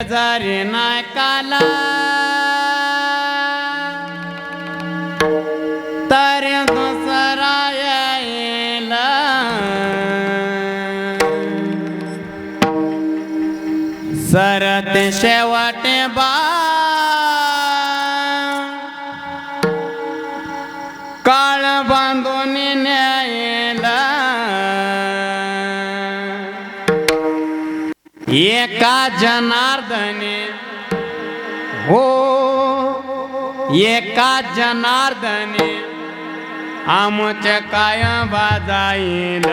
रे नाय काला तर दुसरा येल सरत शेवटे बा. एका जनार्दने हो एका जनार्दने आमच्या काय बाजाईल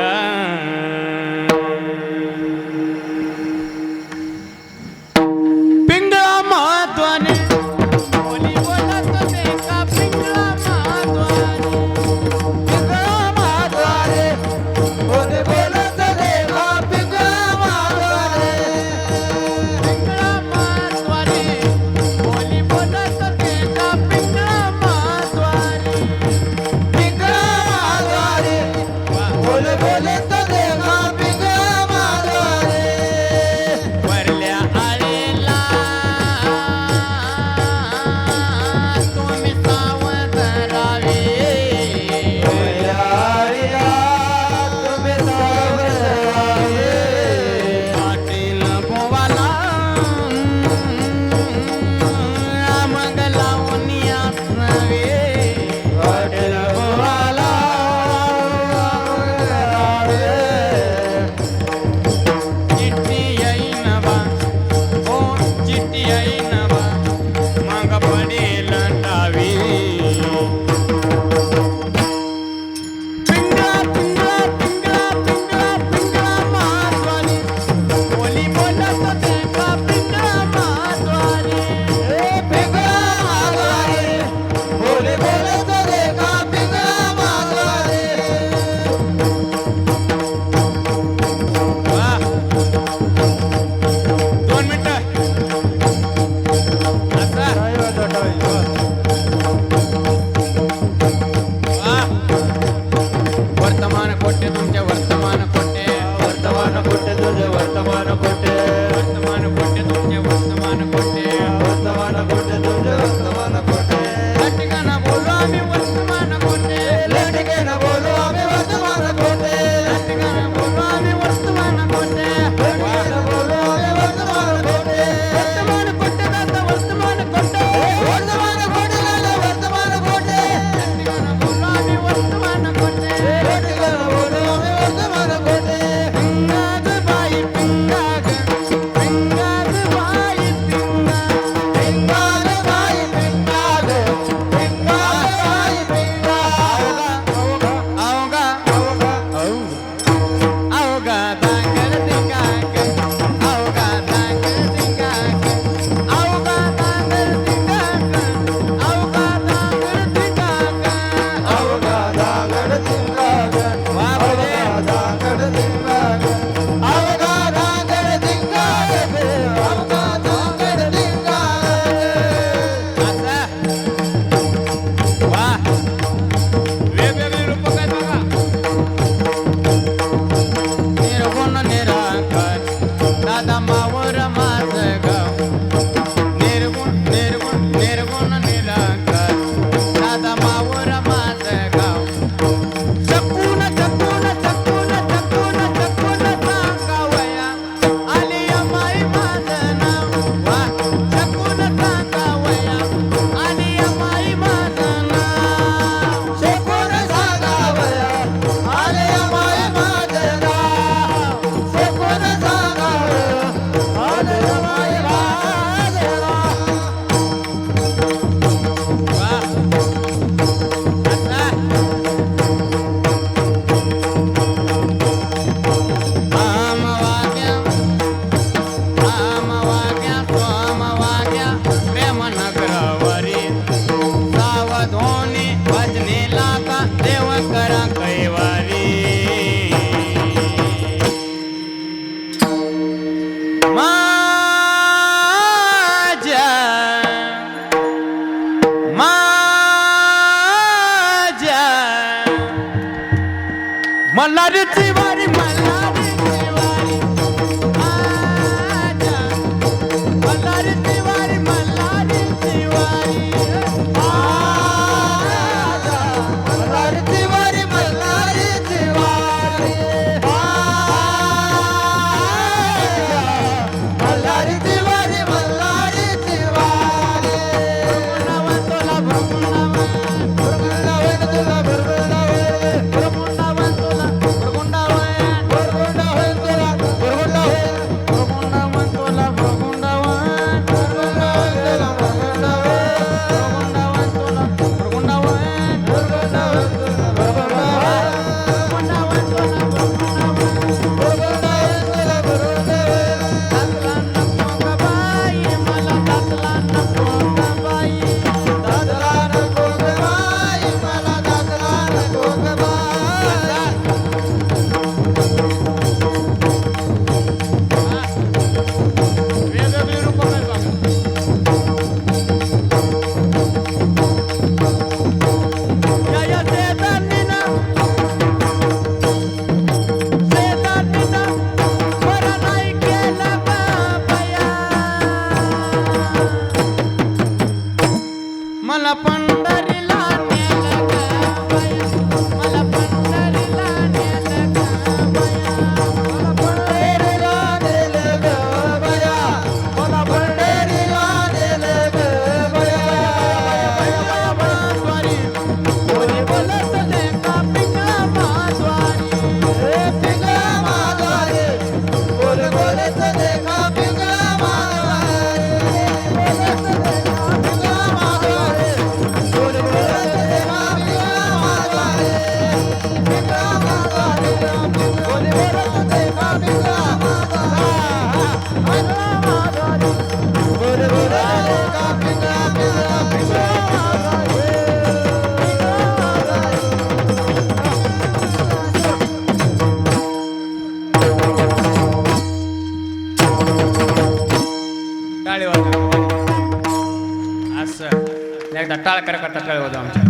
एकदा टाळ करा करता टाळ होता आमच्या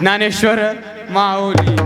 ज्ञानेश्वर माऊली.